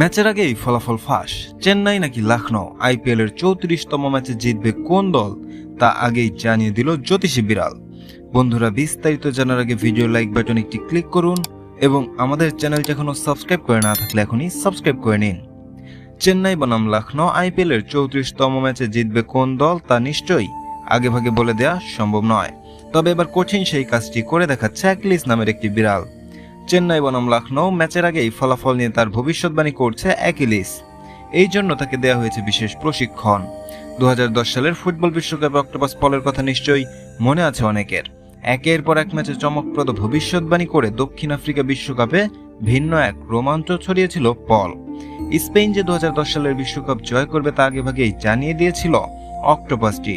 ম্যাচের আগেই ফলাফল ফাঁস। চেন্নাই নাকি লখনৌ আইপিএল এর চৌত্রিশতম ম্যাচে জিতবে কোন দল, তা আগেই জানিয়ে দিল জ্যোতিষী বিড়াল। বন্ধুরা, বিস্তারিত জানার আগে ভিডিও লাইক বাটন একটি ক্লিক করুন এবং আমাদের চ্যানেলটি এখনও সাবস্ক্রাইব করে না থাকলে এখনই সাবস্ক্রাইব করে নিন। চেন্নাই বনাম লখনৌ আইপিএল এর চৌত্রিশতম ম্যাচে জিতবে কোন দল, তা নিশ্চয়ই আগেভাগে বলে দেওয়া সম্ভব নয়। তবে এবার কঠিন সেই কাজটি করে দেখাচ্ছে অ্যাকলিস নামের একটি বিড়াল। চেন্নাই বনাম লখনৌ ম্যাচের আগেই ফলাফল নিয়ে তার ভবিষ্যৎবাণী করছে অ্যাকিলিস এই জন্য তাকে দেওয়া হয়েছে বিশেষ প্রশিক্ষণ। দু হাজার দশ সালের ফুটবল বিশ্বকাপে অক্টোপাস পলের কথা নিশ্চয়ই মনে আছে অনেকের। একের পর এক ম্যাচে চমকপ্রদ ভবিষ্যৎবাণী করে দক্ষিণ আফ্রিকা বিশ্বকাপে ভিন্ন এক রোমাঞ্চ ছড়িয়েছিল পল। স্পেন যে দু হাজার দশ সালের বিশ্বকাপ জয় করবে তা আগেভাগেই জানিয়ে দিয়েছিল অক্টোপাসটি।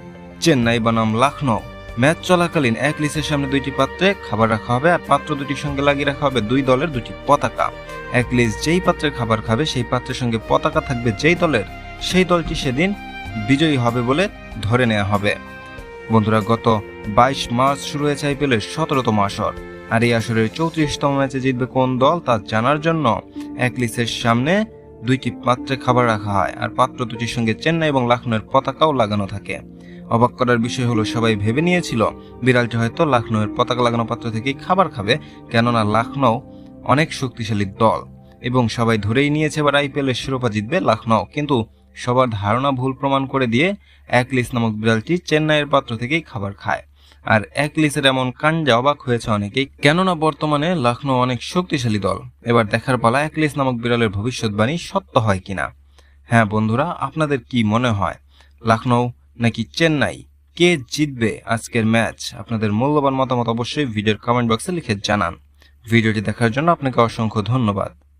চেন্নাই বনাম লখনৌ। ম্যাচ চলাকালীন এক লিসের সামনে দুইটি পাত্রে খাবার রাখা হবে আর পাত্র দুটির সঙ্গে লাগিয়ে রাখা হবে দুই দলের দুটি পতাকা। এক লিস যেই পাত্রে খাবার খাবে, সেই পাত্রের সঙ্গে পতাকা থাকবে যেই দলের। সেই দলটি সেদিন বিজয়ী হবে বলে ধরে নেওয়া হবে। বন্ধুরা, গত বাইশ মার্চ শুরু হয়েছে আইপিএলের সতেরোতম আসর। আর এই আসরের চৌত্রিশতম ম্যাচে জিতবে কোন দল তা জানার জন্য এক লিসের সামনে দুইটি পাত্রে খাবার রাখা হয়, আর পাত্র দুটির সঙ্গে চেন্নাই এবং লখনৌয়ের পতাকাও লাগানো থাকে। অবাক করার বিষয় হলো, সবাই ভেবে নিয়েছিল, বিড়ালটি হয়তো লখনৌয়ের পতাকা লাগানো পাত্র থেকেই খাবার খাবে, কেননা লখনৌ অনেক শক্তিশালী দল, এবং সবাই ধরেই নিয়েছে এবার আইপিএলের শিরোপা জিতবে লখনৌ কিন্তু সবার ধারণা ভুল প্রমাণ করে দিয়ে একলিস নামক বিড়ালটি চেন্নাইয়ের পাত্র থেকেই খাবার খায়। আর একলিসের এমন কাণ্ডে অবাক হয়েছে অনেকেই। কেননা বর্তমানে লখনৌ অনেক শক্তিশালী দল। এবার দেখার পালা একলিস নামক বিড়ালের ভবিষ্যৎবাণী সত্য হয় কিনা? হ্যাঁ বন্ধুরা, আপনাদের কি মনে হয়? লখনৌ নাকি চেন্নাই? কে জিতবে আজকের ম্যাচ? আপনাদের মূল্যবান মতামত অবশ্যই ভিডিওর কমেন্ট বক্সে লিখে জানান। ভিডিওটি দেখার জন্য আপনাকে অসংখ্য ধন্যবাদ।